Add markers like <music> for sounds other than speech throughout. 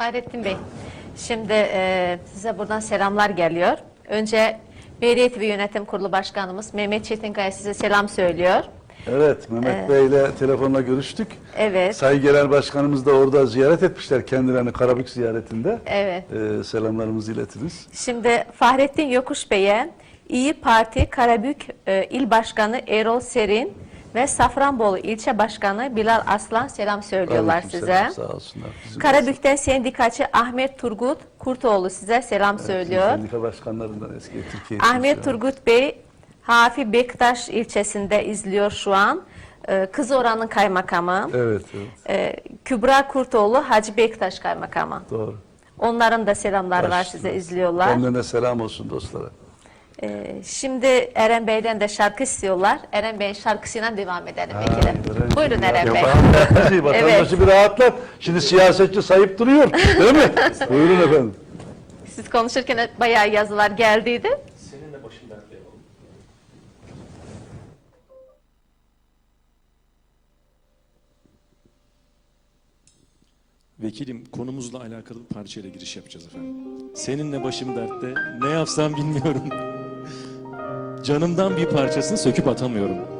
Fahrettin Bey, şimdi e, size buradan selamlar geliyor. Önce Belediye ve Yönetim Kurulu Başkanımız Mehmet Çetinkaya size selam söylüyor. Evet, Mehmet Bey ile telefonla görüştük. Evet, Sayın Genel Başkanımız da orada ziyaret etmişler kendilerini Karabük ziyaretinde. evet. Ee, selamlarımızı iletiriz. Şimdi Fahrettin Yokuş Bey'e İyi Parti Karabük e, İl Başkanı Erol Serin ve Safranbolu İlçe Başkanı Bilal Aslan selam söylüyorlar size. Aleykümselam, Sağ olsunlar. Bizim Karabük'ten sendikacı Ahmet Turgut Kurtoğlu size selam söylüyor. Sendika başkanlarından eski Türkiye. Ahmet Selam. Turgut Bey Hafi Bektaş ilçesinde izliyor şu an. Ee, Kızıoran'ın kaymakamı. Evet, evet. Ee, Kübra Kurtoğlu Hacı Bektaş kaymakamı. Doğru. Onların da selamları var Baş size üstüne. izliyorlar. Kendilerine selam olsun dostlara. Ee, şimdi Eren Bey'den de şarkı istiyorlar. Eren Bey'in şarkısıyla devam edelim. Eren- Buyurun Eren Bey. Vatandaşı, <laughs> vatandaşı bir rahatlat. Şimdi siyasetçi sayıp duruyor. Değil mi? <laughs> Buyurun efendim. Siz konuşurken bayağı yazılar geldiydi. Seninle başım yapalım. Vekilim konumuzla alakalı bir parçayla giriş yapacağız efendim. Seninle başım dertte ne yapsam bilmiyorum. Canımdan bir parçasını söküp atamıyorum.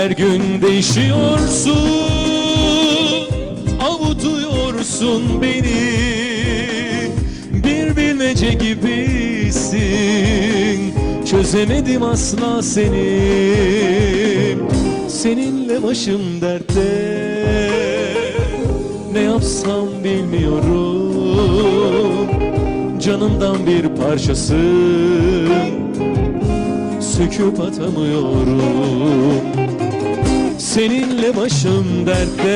Her gün değişiyorsun Avutuyorsun beni. Bir bilmece gibisin Çözemedim asla seni. Seninle başım dertte Ne yapsam bilmiyorum. Canımdan bir parçasın Söküp atamıyorum Seninle başım dertte.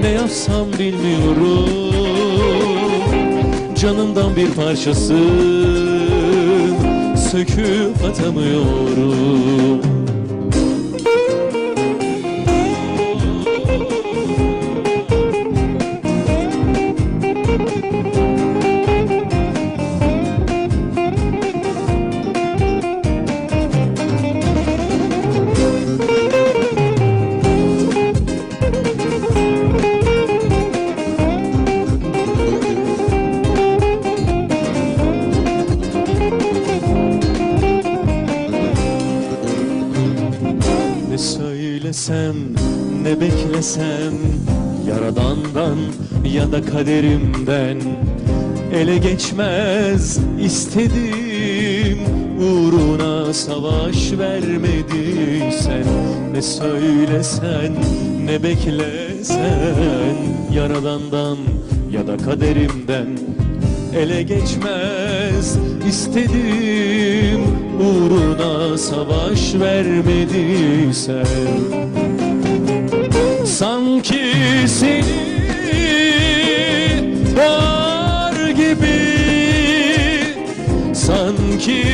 Ne yapsam bilmiyorum. Canımdan bir parçasın Söküp atamıyorum söylesem ne beklesem? Yaradandan ya da kaderimden Ele geçmez istedim. Uğruna savaş vermediysen Ne söylesen ne beklesen? Yaradandan ya da kaderimden ele geçmez istedim. Uğruna savaş vermediysen sanki seni var gibi. Sanki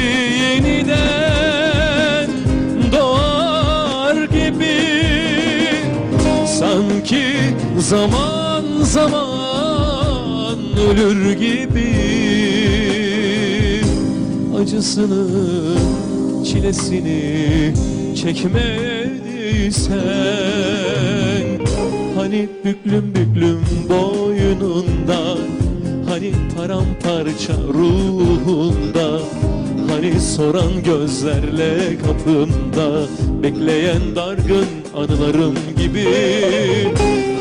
yeniden doğar gibi. Sanki zaman zaman ölür gibi. Acısını çilesini çekmediysen Hani büklüm büklüm boynunda Hani paramparça ruhunda Hani soran gözlerle kapımda Bekleyen dargın anılarım gibi.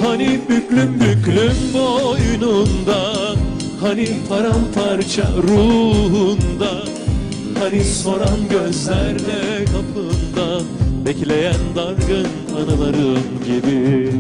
Hani büklüm büklüm boynunda Hani paramparça ruhunda Hani soran gözlerle kapında Bekleyen dargın anılarım gibi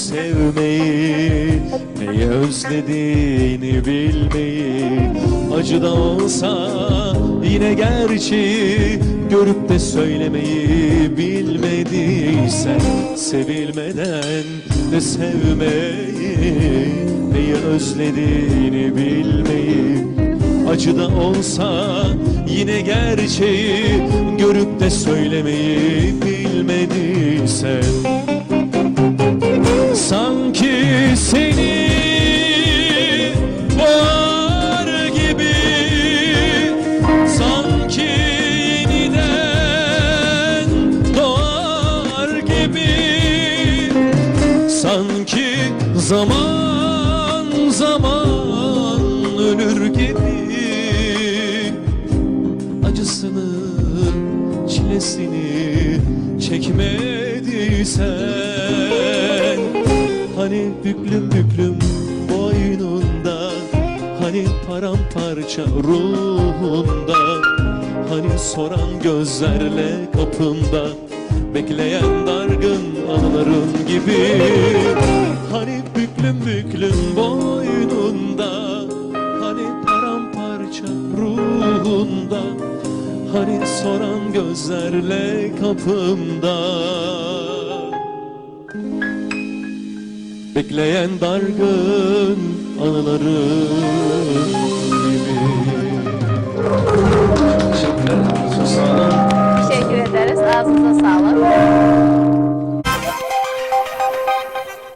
sevmeyi Neyi özlediğini bilmeyi Acı da olsa yine gerçeği Görüp de söylemeyi bilmediysen Sevilmeden de sevmeyi Neyi özlediğini bilmeyi Acı da olsa yine gerçeği Görüp de söylemeyi bilmediysen Sanki seni var gibi Sanki yeniden doğar gibi. Sanki zaman zaman ölür gibi. Acısını, çilesini çekmediysen Hani büklüm büklüm boynunda Hani paramparça ruhunda Hani soran gözlerle kapımda Bekleyen dargın anılarım gibi. Hani büklüm büklüm boynunda Hani paramparça ruhunda Hani soran gözlerle kapımda Bekleyen dargın anılarım gibi Teşekkür ederiz. Ağzınıza sağlık.